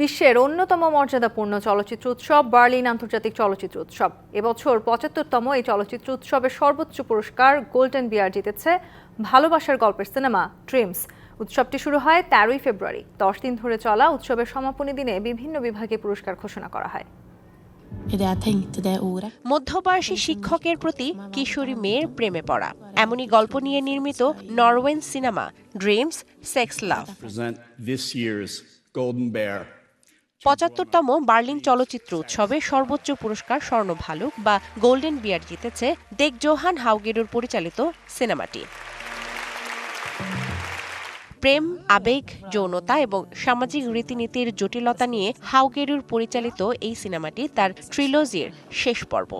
বিশ্বের অন্যতম মর্যাদাপূর্ণ চলচ্চিত্র উৎসব বার্লিন আন্তর্জাতিক চলচ্চিত্র উৎসব। এবছর পঁচাত্তরতম এই চলচ্চিত্র উৎসবের সর্বোচ্চ পুরস্কার গোল্ডেন বিয়ার জিতেছে ভালোবাসার গল্পের সিনেমা ড্রিমস। উৎসবটি শুরু হয় তেরোই ফেব্রুয়ারি। দশ দিন ধরে চলা উৎসবের সমাপনী দিনে বিভিন্ন বিভাগে পুরস্কার ঘোষণা করা হয়. মধ্যবয়সী শিক্ষকের প্রতি কিশোরী মেয়ের প্রেমে পড়া। এমনই গল্প নিয়ে নির্মিত Norwegian cinema Dreams Sex Love. পঁচাত্তরতম Berlin চলচ্চিত্র উৎসবে সর্বোচ্চ পুরস্কার স্বর্ণ ভালুক বা গোল্ডেন বিয়ার জিতেছে দেক জোহান হাউগেরুর পরিচালিত সিনেমাটি। প্রেম আবেগ যৌনতা এবং সামাজিক রীতিনীতির জটিলতা নিয়ে হাউগেরুর পরিচালিত এই সিনেমাটি তার ট্রিলজির শেষ পর্ব।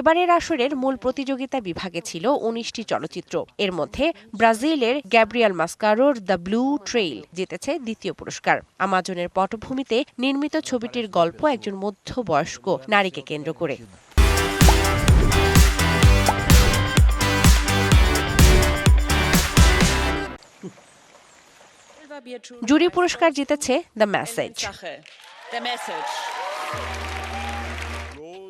এবারের আসরের মূল প্রতিযোগিতা বিভাগে ছিল উনিশটি চলচ্চিত্র। এর মধ্যে ব্রাজিলের গ্যাব্রিয়াল মাস্কারোর দ্য ব্লু ট্রেইল জিতেছে দ্বিতীয় পুরস্কার। আমাজনের পটভূমিতে নির্মিত ছবিটির গল্প একজন মধ্যবয়স্ক নারীকে কেন্দ্র করে। জুরি পুরস্কার জিতেছে the Message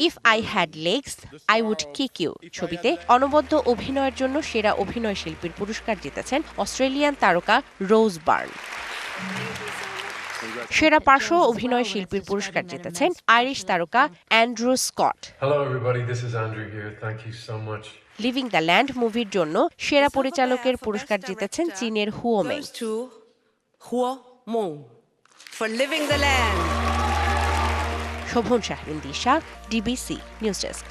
if I had legs I would kick you ছবিতে অনবদ্য অভিনয়ের জন্য সেরা অভিনয় শিল্পীর পুরস্কার জিতেছেন অস্ট্রেলিয়ান তারকা রোজ বার্ন। সেরা পার্শ্ব অভিনয় শিল্পীর পুরস্কার জিতেছেন আইরিশ তারকা Andrew Scott. Living the Land মুভির জন্য সেরা পরিচালকের পুরস্কার জিতেছেন চীনের হুওমেং Hua Mong for Living the Land. Shobhon Shahbil DBC News Desk.